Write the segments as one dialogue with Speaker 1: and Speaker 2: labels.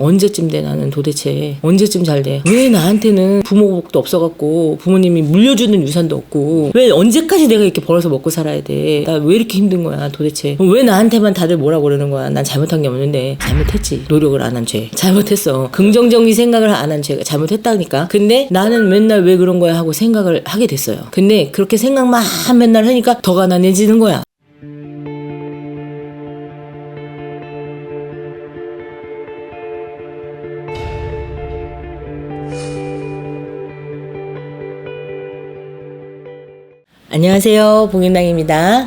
Speaker 1: 언제쯤 돼 나는 도대체? 언제쯤 잘 돼? 왜 나한테는 부모복도 없어갖고 부모님이 물려주는 유산도 없고 왜 언제까지 내가 이렇게 벌어서 먹고 살아야 돼? 나 왜 이렇게 힘든 거야 도대체? 왜 나한테만 다들 뭐라 그러는 거야? 난 잘못한 게 없는데. 잘못했지. 노력을 안 한 죄. 잘못했어. 긍정적인 생각을 안 한 죄가 잘못했다니까. 근데 나는 맨날 왜 그런 거야 하고 생각을 하게 됐어요. 근데 그렇게 생각만 맨날 하니까 더 가난해지는 거야 안녕하세요. 봉인당입니다.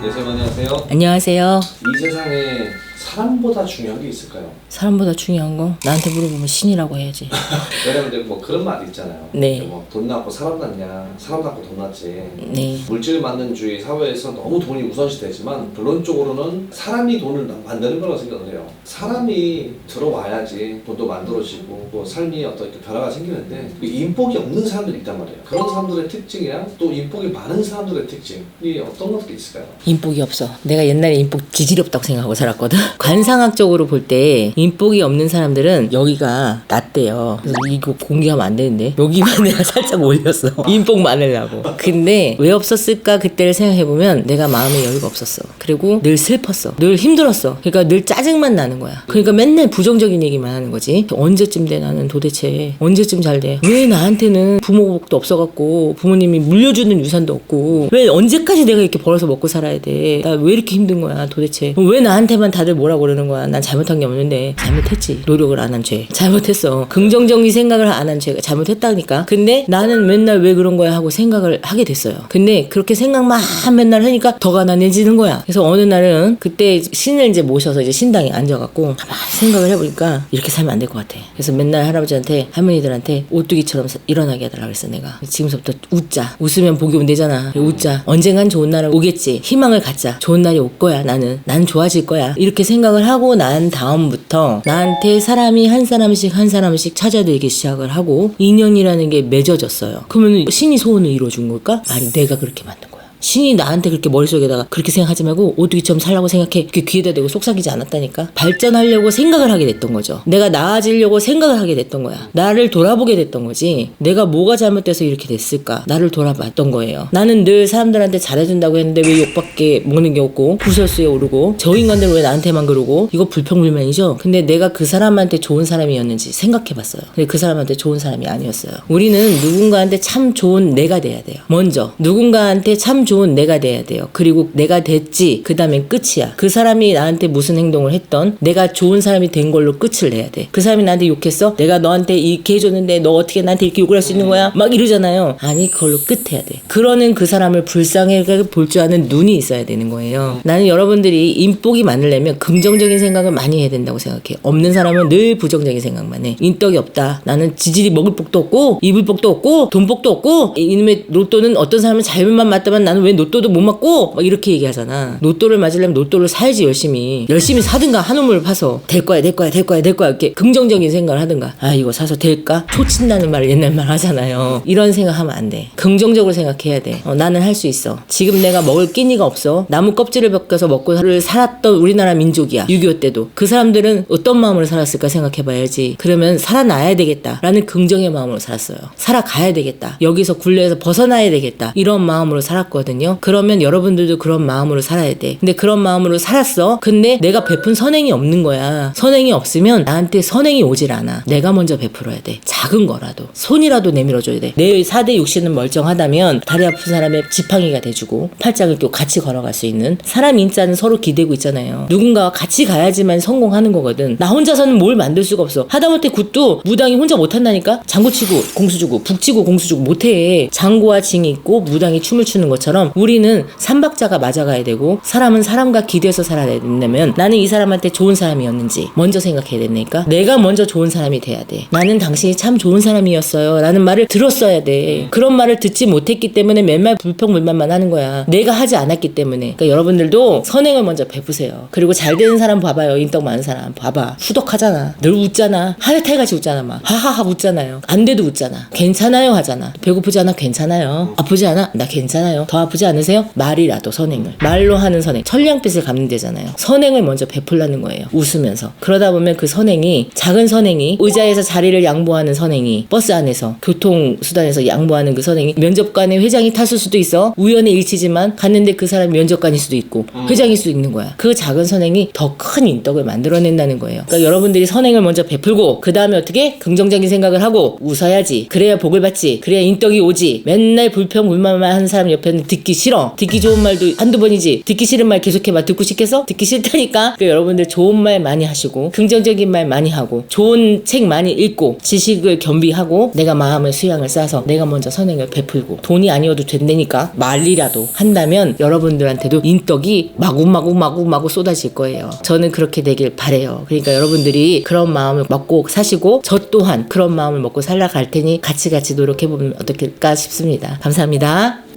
Speaker 2: 네, 선생님 안녕하세요.
Speaker 1: 안녕하세요.
Speaker 2: 이 세상에 사람보다 중요한 게 있을까요?
Speaker 1: 사람보다 중요한 거 나한테 물어보면 신이라고 해야지
Speaker 2: 왜냐면 이제 뭐 그런 말이 있잖아요.
Speaker 1: 네.
Speaker 2: 뭐돈 낳고 사람 낳냐, 사람 낳고 돈 낳지.
Speaker 1: 네
Speaker 2: 물질 만능주의 사회에서 너무 돈이 우선시 되지만 결론적으로는 사람이 돈을 만드는 거라고 생각을 해요. 사람이 들어와야지 돈도 만들어지고 뭐 삶이 어떤 이렇게 변화가 생기는데 이 인복이 없는 사람들이 있단 말이에요. 그런 사람들의 특징이랑 또 인복이 많은 사람들의 특징이 어떤 것들이 있을까요?
Speaker 1: 인복이 없어. 내가 옛날에 인복 지지럽다고 생각하고 살았거든. 관상학적으로 볼 때 인복이 없는 사람들은 여기가 낮대요. 그래서 이거 공개하면 안 되는데 여기만 내가 살짝 올렸어. 인복 많으려고. 근데 왜 없었을까 그때를 생각해 보면 내가 마음에 여유가 없었어. 그리고 늘 슬펐어. 늘 힘들었어. 그러니까 늘 짜증만 나는 거야. 그러니까 맨날 부정적인 얘기만 하는 거지. 언제쯤 돼 나는 도대체 언제쯤 잘 돼? 왜 나한테는 부모 복도 없어갖고 부모님이 물려주는 유산도 없고 왜 언제까지 내가 이렇게 벌어서 먹고 살아야 돼? 나 왜 이렇게 힘든 거야 도대체? 왜 나한테만 다들 뭐라 그러는 거야? 난 잘못한 게 없는데 잘못했지. 노력을 안 한 죄. 잘못했어. 긍정적인 생각을 안 한 죄가 잘못했다니까. 근데 나는 맨날 왜 그런 거야 하고 생각을 하게 됐어요. 근데 그렇게 생각만 맨날 하니까 더 가난해지는 거야. 그래서 어느 날은 그때 신을 이제 모셔서 이제 신당에 앉아갖고 가만히 생각을 해보니까 이렇게 살면 안 될 것 같아. 그래서 맨날 할아버지한테 할머니들한테 오뚜기처럼 사- 일어나게 해달라 그랬어 내가. 지금부터 웃자. 웃으면 복이 온대잖아. 웃자. 언젠간 좋은 날은 오겠지. 희망을 갖자. 좋은 날이 올 거야 나는. 난 좋아질 거야. 이렇게 생각을 하고 난 다음부터 나한테 사람이 한 사람씩 한 사람씩 찾아들기 시작을 하고 인연이라는 게 맺어졌어요. 그러면 신이 소원을 이루어준 걸까? 아니 내가 그렇게 만든. 신이 나한테 그렇게 머릿속에다가 그렇게 생각하지 말고 오뚜기처럼 살라고 생각해. 그게 귀에다 대고 속삭이지 않았다니까. 발전하려고 생각을 하게 됐던 거죠. 내가 나아지려고 생각을 하게 됐던 거야. 나를 돌아보게 됐던 거지. 내가 뭐가 잘못돼서 이렇게 됐을까? 나를 돌아봤던 거예요. 나는 늘 사람들한테 잘해준다고 했는데 왜 욕밖에 먹는 게 없고 구설수에 오르고 저 인간들은 왜 나한테만 그러고 이거 불평불만이죠. 근데 내가 그 사람한테 좋은 사람이었는지 생각해봤어요. 근데 그 사람한테 좋은 사람이 아니었어요. 우리는 누군가한테 참 좋은 내가 돼야 돼요. 먼저 누군가한테 참 좋은 내가 돼야 돼요. 그리고 내가 됐지. 그 다음엔 끝이야. 그 사람이 나한테 무슨 행동을 했던 내가 좋은 사람이 된 걸로 끝을 내야 돼. 그 사람이 나한테 욕했어? 내가 너한테 이렇게 해줬는데 너 어떻게 나한테 이렇게 욕을 할 수 있는 거야? 막 이러잖아요. 아니 그걸로 끝해야 돼. 그러는 그 사람을 불쌍하게 볼 줄 아는 눈이 있어야 되는 거예요. 나는 여러분들이 인복이 많으려면 긍정적인 생각을 많이 해야 된다고 생각해. 없는 사람은 늘 부정적인 생각만 해. 인덕이 없다. 나는 지질이 먹을 복도 없고 입을 복도 없고 돈 복도 없고 이놈의 로또는 어떤 사람은 잘못만 맞다만 나는 왜 로또도 못 맞고 막 이렇게 얘기하잖아. 로또를 맞으려면 로또를 살지 열심히. 열심히 사든가 한 우물 파서 될 거야 될 거야 될 거야 될 거야 이렇게 긍정적인 생각을 하든가. 아 이거 사서 될까? 초친다는 말을 옛날 말 하잖아요. 이런 생각하면 안 돼. 긍정적으로 생각해야 돼. 어, 나는 할 수 있어. 지금 내가 먹을 끼니가 없어. 나무 껍질을 벗겨서 먹고를 살았던 우리나라 민족이야. 6.25 때도. 그 사람들은 어떤 마음으로 살았을까 생각해봐야지. 그러면 살아나야 되겠다. 라는 긍정의 마음으로 살았어요. 살아가야 되겠다. 여기서 굴레에서 벗어나야 되겠다. 이런 마음으로 살았거든 요. 그러면 여러분들도 그런 마음으로 살아야 돼. 근데 그런 마음으로 살았어. 근데 내가 베푼 선행이 없는 거야. 선행이 없으면 나한테 선행이 오질 않아. 내가 먼저 베풀어야 돼. 작은 거라도. 손이라도 내밀어줘야 돼. 내 4대 육신은 멀쩡하다면 다리 아픈 사람의 지팡이가 돼주고 팔짱을 껴 같이 걸어갈 수 있는 사람 인자는 서로 기대고 있잖아요. 누군가와 같이 가야지만 성공하는 거거든. 나 혼자서는 뭘 만들 수가 없어. 하다못해 굿도 무당이 혼자 못한다니까? 장구 치고 공수 주고 북 치고 공수 주고 못해. 장구와 징이 있고 무당이 춤을 추는 것처럼 우리는 삼박자가 맞아가야 되고 사람은 사람과 기대서 살아야 된다면 나는 이 사람한테 좋은 사람이었는지 먼저 생각해야 되니까 내가 먼저 좋은 사람이 돼야 돼. 나는 당신이 참 좋은 사람이었어요. 라는 말을 들었어야 돼. 그런 말을 듣지 못했기 때문에 맨날 불평불만만 하는 거야. 내가 하지 않았기 때문에. 그러니까 여러분들도 선행을 먼저 베푸세요. 그리고 잘 되는 사람 봐봐요. 인덕 많은 사람 봐봐. 후덕하잖아. 늘 웃잖아. 하얗탈같이 웃잖아 막. 하하하 웃잖아요. 안 돼도 웃잖아. 괜찮아요 하잖아. 배고프지 않아? 괜찮아요. 아프지 않아? 나 괜찮아요. 더 아프지 않으세요? 말이라도 선행을. 말로 하는 선행. 천냥빚을 갚는 데잖아요. 선행을 먼저 베풀라는 거예요. 웃으면서. 그러다 보면 그 선행이 작은 선행이 의자에서 자리를 양보하는 선행이 버스 안에서 교통수단에서 양보하는 그 선행이 면접관의 회장이 탔을 수도 있어. 우연의 일치지만 갔는데 그 사람이 면접관일 수도 있고 회장일 수도 있는 거야. 그 작은 선행이 더 큰 인덕을 만들어낸다는 거예요. 그러니까 여러분들이 선행을 먼저 베풀고 그 다음에 어떻게 긍정적인 생각을 하고 웃어야지. 그래야 복을 받지. 그래야 인덕이 오지. 맨날 불평 불만만 하는 사람 옆에는 듣기 싫어. 듣기 좋은 말도 한두 번이지. 듣기 싫은 말 계속해봐. 듣고 싶겠어? 듣기 싫다니까. 그러니까 여러분들 좋은 말 많이 하시고 긍정적인 말 많이 하고 좋은 책 많이 읽고 지식을 겸비하고 내가 마음의 수양을 쌓아서 내가 먼저 선행을 베풀고 돈이 아니어도 된다니까 말이라도 한다면 여러분들한테도 인덕이 마구마구 마구마구 쏟아질 거예요. 저는 그렇게 되길 바래요. 그러니까 여러분들이 그런 마음을 먹고 사시고 저 또한 그런 마음을 먹고 살아갈 테니 같이 같이 노력해보면 어떨까 싶습니다. 감사합니다